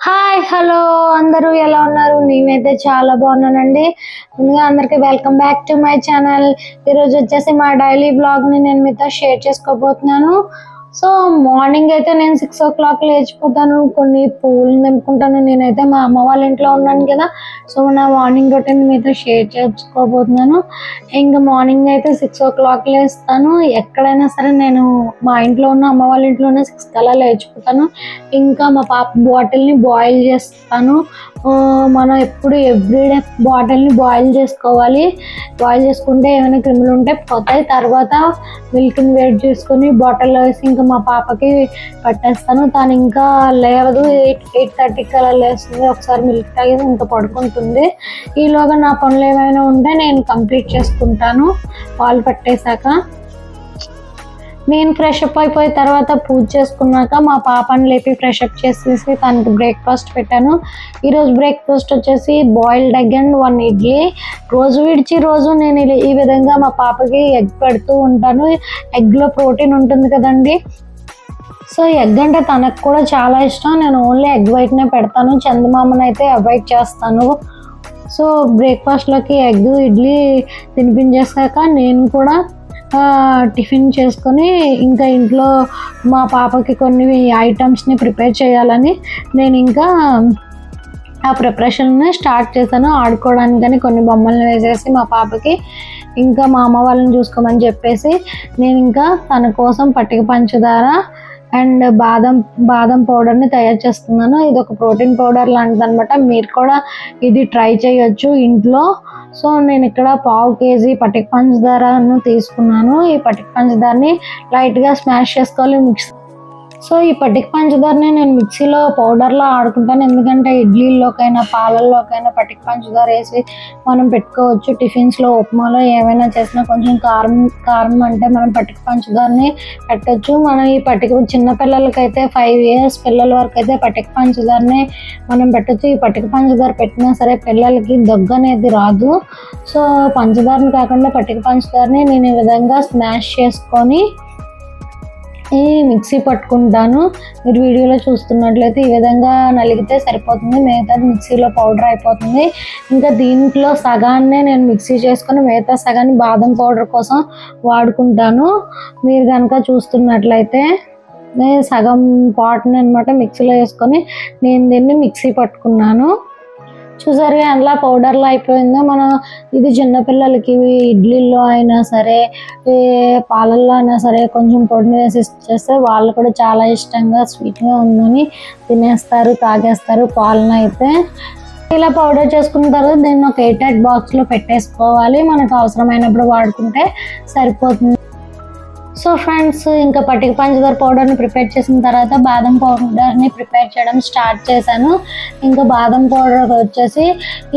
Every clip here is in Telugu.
హాయ్ హలో అందరూ ఎలా ఉన్నారు? నేనైతే చాలా బాగున్నానండి. ముందుగా అందరికి welcome back to my channel ఈరోజు వచ్చేసి మా డైలీ బ్లాగ్ని నేను మీతో షేర్ చేసుకోబోతున్నాను. సో మార్నింగ్ అయితే నేను సిక్స్ ఓ క్లాక్ లేచిపోతాను కొన్ని పూలు నింపుకుంటాను. నేనైతే మా అమ్మ వాళ్ళ ఇంట్లో ఉన్నాను కదా సో నా మార్నింగ్ రొటీన్ మీతో షేర్ చేసుకోబోతున్నాను. ఇంకా మార్నింగ్ అయితే సిక్స్ ఓ క్లాక్ లేస్తాను. ఎక్కడైనా సరే నేను మా ఇంట్లో ఉన్న అమ్మ వాళ్ళ ఇంట్లోనే సిక్స్ కల్లా లేచిపోతాను. ఇంకా మా పాప బాటిల్ని బాయిల్ చేస్తాను. మనం ఎప్పుడు ఎవ్రీడే బాటిల్ని బాయిల్ చేసుకోవాలి. బాయిల్ చేసుకుంటే ఏమైనా క్రిములు ఉంటే పోతాయి. తర్వాత మిల్క్ని వేడి చేసుకొని బాటిల్లో వేసి ఇంకా మా పాపకి పట్టేస్తాను. తను ఇంకా లేవదు. ఎయిట్ ఎయిట్ థర్టీకి అలా లేస్తుంది. ఒకసారి మిల్క్ తాగేసి ఇంకా పడుకుంటుంది. ఈలోగా నా పనులు ఏమైనా ఉంటే నేను కంప్లీట్ చేసుకుంటాను. పాలు పట్టేశాక. నేను ఫ్రెష్ అప్ అయిపోయిన తర్వాత పూజ చేసుకున్నాక మా పాపని లేపి ఫ్రెష్ అప్ చేసేసి తనకి బ్రేక్ఫాస్ట్ పెట్టాను. ఈరోజు బ్రేక్ఫాస్ట్ వచ్చేసి boiled egg and one idli రోజు విడిచి రోజు నేను ఈ విధంగా మా పాపకి ఎగ్ పెడుతూ ఉంటాను. ఎగ్లో ప్రోటీన్ ఉంటుంది కదండి. సో ఎగ్ అంటే తనకు కూడా చాలా ఇష్టం. నేను ఓన్లీ ఎగ్ వైట్నే పెడతాను. చందమామని అయితే అవాయిడ్ చేస్తాను. సో బ్రేక్ఫాస్ట్లోకి ఎగ్ ఇడ్లీ తినిపించేసాక నేను కూడా టిఫిన్ చేసుకొని ఇంకా ఇంట్లో మా పాపకి కొన్ని ఐటమ్స్ని ప్రిపేర్ చేయాలని నేను ఇంకా ఆ ప్రిపరేషన్ని స్టార్ట్ చేశాను. ఆడుకోవడానికి కానీ కొన్ని బొమ్మలను వేసేసి మా పాపకి ఇంకా మా అమ్మ వాళ్ళని చూసుకోమని చెప్పేసి నేను ఇంకా తన కోసం పట్టిక పంచదార అండ్ బాదం బాదం పౌడర్ని తయారు చేస్తున్నాను. ఇది ఒక ప్రోటీన్ పౌడర్ లాంటిది అనమాట మీరు కూడా ఇది ట్రై చేయొచ్చు. ఇంట్లో సో నేను ఇక్కడ పావు కేజీ పటిక పంచదారను తీసుకున్నాను. ఈ పటిక పంచదారని లైట్గా స్మాష్ చేసుకోవాలి మిక్స్ సో ఈ పట్టిక పంచదారని నేను మిక్సీలో పౌడర్లో ఆడుకుంటాను. ఎందుకంటే ఇడ్లీలోకైనా పాలల్లోకైనా పట్టిక పంచదార వేసి మనం పెట్టుకోవచ్చు. టిఫిన్స్లో ఉప్మాలో ఏమైనా చేసినా కొంచెం కారం కారం అంటే మనం పట్టిక పంచదారని పెట్టచ్చు. మనం ఈ పటిక చిన్నపిల్లలకైతే ఫైవ్ ఇయర్స్ పిల్లల వరకు అయితే పట్టిక పంచదారని మనం పెట్టచ్చు. ఈ పట్టిక పంచదార పెట్టినా సరే పిల్లలకి దగ్గు అనేది రాదు. సో పంచదారని కాకుండా పట్టిక పంచదారని నేను ఈ విధంగా స్మాష్ చేసుకొని ఈ మిక్సీ పట్టుకుంటాను. మీరు వీడియోలో చూస్తున్నట్లయితే ఈ విధంగా నలిగితే సరిపోతుంది. మిగతా మిక్సీలో పౌడర్ అయిపోతుంది. ఇంకా దీంట్లో సగాన్నే నేను మిక్సీ చేసుకుని మిగతా సగాన్ని బాదం పౌడర్ కోసం వాడుకుంటాను. మీరు కనుక చూస్తున్నట్లయితే నేను సగం పాట్ని అనమాట మిక్సీలో వేసుకొని నేను దీన్ని మిక్సీ పట్టుకున్నాను. చూసారు ఎలా పౌడర్లో అయిపోయిందో మనం ఇది చిన్నపిల్లలకి ఇడ్లీల్లో అయినా సరే పాలల్లో అయినా సరే కొంచెం పొడిని వేసి ఇచ్చేస్తే వాళ్ళు కూడా చాలా ఇష్టంగా స్వీట్గా ఉందని తినేస్తారు తాగేస్తారు పాలన అయితే. ఇలా పౌడర్ చేసుకున్న తర్వాత దీన్ని ఒక ఎయిట్ ఎయిట్ బాక్స్లో పెట్టేసుకోవాలి. మనకు అవసరమైనప్పుడు వాడుకుంటే సరిపోతుంది. సో ఫ్రెండ్స్ ఇంకా పట్టిక పంచదార పౌడర్ని ప్రిపేర్ చేసిన తర్వాత బాదం పౌడర్ని ప్రిపేర్ చేయడం స్టార్ట్ చేశాను. ఇంకా బాదం పౌడర్ వచ్చేసి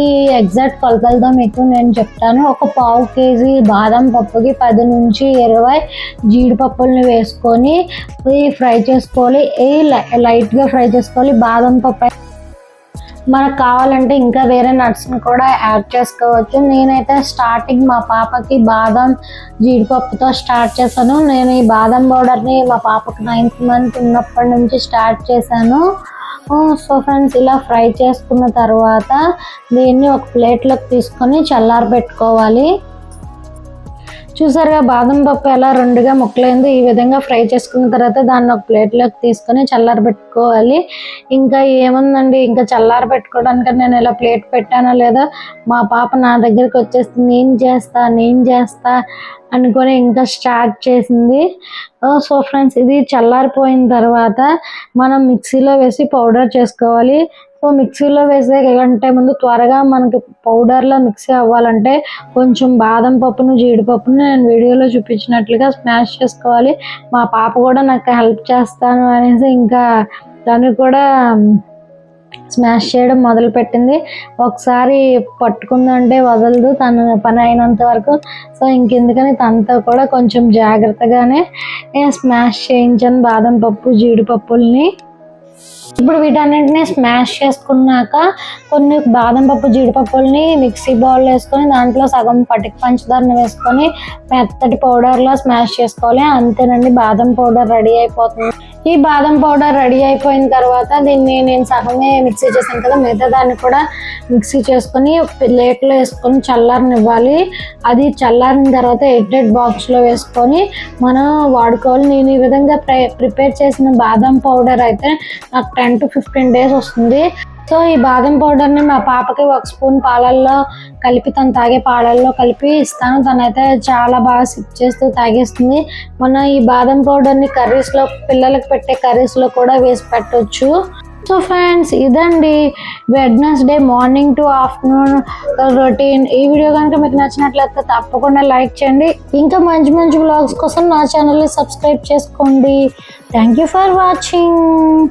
ఈ ఎగ్జాక్ట్ కొలతలతో మీకు నేను చెప్తాను. ఒక పావు కేజీ బాదం పప్పుకి పది నుంచి ఇరవై జీడిపప్పుల్ని వేసుకొని ఫ్రై చేసుకోవాలి. ఈ లైట్గా ఫ్రై చేసుకోవాలి. బాదం పప్పు మనకు కావాలంటే ఇంకా వేరే నట్స్ని కూడా యాడ్ చేసుకోవచ్చు. నేనైతే స్టార్టింగ్ మా పాపకి బాదం జీడిపప్పుతో స్టార్ట్ చేశాను. నేను ఈ బాదం పౌడర్ని మా పాపకు నైన్త్ మంత్ ఉన్నప్పటి నుంచి స్టార్ట్ చేశాను. సో ఫ్రెండ్స్ ఇలా ఫ్రై చేసుకున్న తర్వాత దీన్ని ఒక ప్లేట్లోకి తీసుకొని చల్లారబెట్టుకోవాలి. చూసారుగా బాదం పప్పు ఎలా రెండుగా ముక్కలైందో ఈ విధంగా ఫ్రై చేసుకున్న తర్వాత దాన్ని ఒక ప్లేట్లోకి తీసుకొని చల్లారబెట్టుకోవాలి ఇంకా ఏముందండి? ఇంకా చల్లారబెట్టుకోవడానికి నేను ఇలా ప్లేట్ పెట్టానో లేదో మా పాప నా దగ్గరికి వచ్చేసి నేను చేస్తా నేను చేస్తా అనుకొని ఇంకా స్టార్ట్ చేసింది. సో ఫ్రెండ్స్ ఇది చల్లారిపోయిన తర్వాత మనం మిక్సీలో వేసి పౌడర్ చేసుకోవాలి. సో మిక్సీలో వేసే కంటే ముందు త్వరగా మనకి పౌడర్లో మిక్సీ అవ్వాలంటే కొంచెం బాదం పప్పును జీడిపప్పును నేను వీడియోలో చూపించినట్లుగా స్మాష్ చేసుకోవాలి. మా పాప కూడా నాకు హెల్ప్ చేస్తాను అనేసి ఇంకా తను కూడా స్మాష్ చేయడం మొదలుపెట్టింది. ఒకసారి పట్టుకుందంటే వదలదు తను పని అయినంత వరకు. సో ఇంకెందుకని తనతో కూడా కొంచెం జాగ్రత్తగానే స్మాష్ చేయించాను బాదం పప్పు జీడిపప్పుల్ని. ఇప్పుడు వీటన్నింటినీ స్మాష్ చేసుకున్నాక కొన్ని బాదం పప్పు జీడిపప్పుల్ని మిక్సీ బౌల్ వేసుకొని దాంట్లో సగం పటిక పంచదారని వేసుకొని మెత్తటి పౌడర్లా స్మాష్ చేసుకోవాలి. అంతేనండి బాదం పౌడర్ రెడీ అయిపోతుంది. ఈ బాదం పౌడర్ రెడీ అయిపోయిన తర్వాత దీన్ని నేను సగమే మిక్సీ చేశాను కదా మిగతా దాన్ని కూడా మిక్సీ చేసుకొని ప్లేట్లో వేసుకొని చల్లారనివ్వాలి. అది చల్లారిన తర్వాత ఎడ్డెడ్ బాక్స్లో వేసుకొని మనం వాడుకోవాలి. నేను ఈ విధంగా ప్రిపేర్ చేసిన బాదం పౌడర్ అయితే నాకు టెన్ టు ఫిఫ్టీన్ డేస్ వస్తుంది. సో ఈ బాదం పౌడర్ని మా పాపకి ఒక స్పూన్ పాలల్లో కలిపి తను తాగే పాలల్లో కలిపి ఇస్తాను. తనైతే చాలా బాగా సిప్ చేస్తూ తాగేస్తుంది. మన ఈ బాదం పౌడర్ని కర్రీస్లో పిల్లలకు పెట్టే కర్రీస్లో కూడా వేసి పెట్టవచ్చు సో ఫ్రెండ్స్ ఇదండి Wednesday morning to afternoon routine. ఈ వీడియో కనుక మీకు నచ్చినట్లయితే తప్పకుండా లైక్ చేయండి. ఇంకా మంచి మంచి బ్లాగ్స్ కోసం నా ఛానల్ని సబ్స్క్రైబ్ చేసుకోండి. Thank you for watching.